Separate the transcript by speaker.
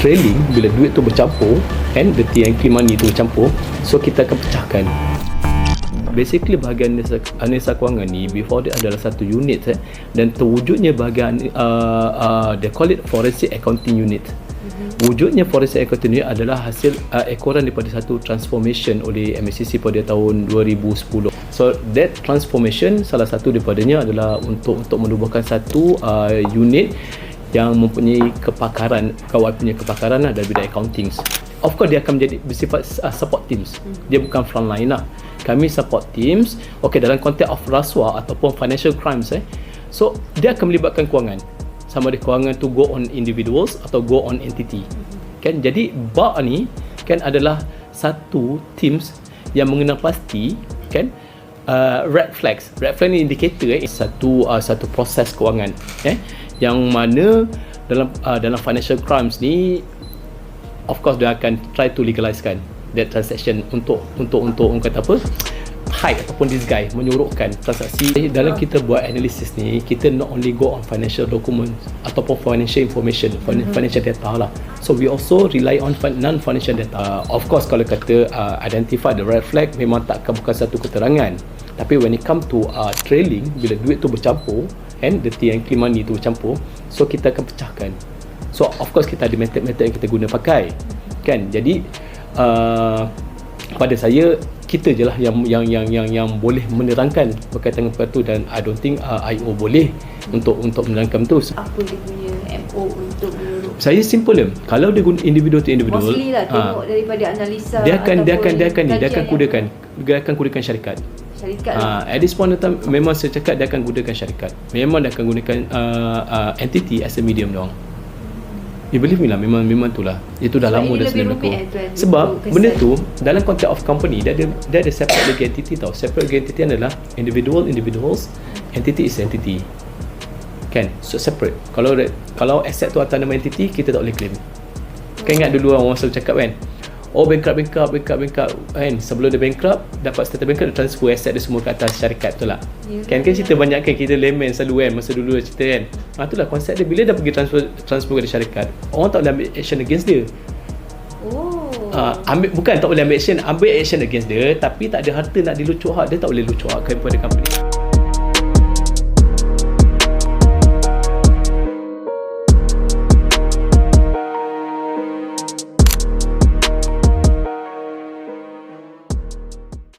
Speaker 1: trailing bila duit tu bercampur and the clean money tu bercampur so kita akan pecahkan. Basically bahagian anisa, anisa kewangan ni before dia adalah satu unit eh, dan terwujudnya bahagian uh, uh, they call it forensic accounting unit. Wujudnya forensic accounting unit adalah hasil uh, ekoran daripada satu transformation oleh MSCC pada tahun 2010 so that transformation salah satu daripadanya adalah untuk untuk menubuhkan satu uh, unit yang mempunyai kepakaran kawan punya kepakaran lah dari bidang accounting of course dia akan menjadi bersifat uh, support teams. Dia bukan frontline lah. Kami support teams okay dalam konteks of rasuah ataupun financial crimes eh. So dia akan melibatkan kewangan. Sama ada kewangan tu go on individuals atau go on entity. Kan? Jadi BAK ni kan adalah satu teams yang mengenal pasti kan uh, red flags. Red flag ni indicator eh satu uh, satu proses kewangan eh yang mana dalam uh, dalam financial crimes ni of course dia akan try to legalizekan that transaction untuk untuk untuk orang kata apa hide ataupun disguise menyuruhkan transaksi. Dalam kita buat analisis ni kita not only go on financial documents ataupun financial information mm-hmm. financial data lah. So we also rely on non financial data. Uh, of course kalau kata uh, identify the red flag memang takkan bukan satu keterangan. Tapi when it come to uh, trailing bila duit tu bercampur and the yang clean money tu bercampur so kita akan pecahkan. So of course kita ada method-method yang kita guna pakai. Kan? Jadi uh, pada saya kita je lah yang yang yang yang yang boleh menerangkan berkaitan dengan perkara tu dan I don't think uh, IO boleh untuk untuk menerangkan tu.
Speaker 2: Apa dia punya MO untuk menurut?
Speaker 1: Saya simple. Kalau dia guna individu to individual,
Speaker 2: Mostly lah tengok daripada analisa
Speaker 1: dia akan dia akan dia akan ni, dia akan gunakan dia akan gunakan syarikat.
Speaker 2: Syarikat lah.
Speaker 1: Uh, at this point of time memang saya cakap dia akan gunakan syarikat. Memang dia akan gunakan uh, uh, entity as a medium doang. You believe me lah Memang memang tu lah. Itu dah
Speaker 2: Sebab
Speaker 1: lama dah aku
Speaker 2: eh, tuan,
Speaker 1: Sebab benda tu Dalam konteks of company Dia ada, dia ada separate legal entity tau. Separate legal entity adalah Individual individuals. Entity is entity. Kan? So separate. Kalau kalau asset tu atas nama entity Kita tak boleh claim. Kan ingat dulu orang selalu cakap kan Oh bankrupt bankrupt bankrupt bankrupt. Kan? Sebelum dia bankrupt dapat status bankrupt dia transfer aset dia semua ke atas syarikat tu lah
Speaker 2: Ya.
Speaker 1: kan kan cerita banyak kan kita layman selalu kan masa dulu cerita kan. Ah tu lah konsep dia. Bila dah pergi transfer transfer ke syarikat orang tak boleh ambil action against dia.
Speaker 2: Oh.
Speaker 1: uh, ambil bukan tak boleh ambil action ambil action against dia tapi tak ada harta nak dilucuk hak dia tak boleh lucuk hak kepada company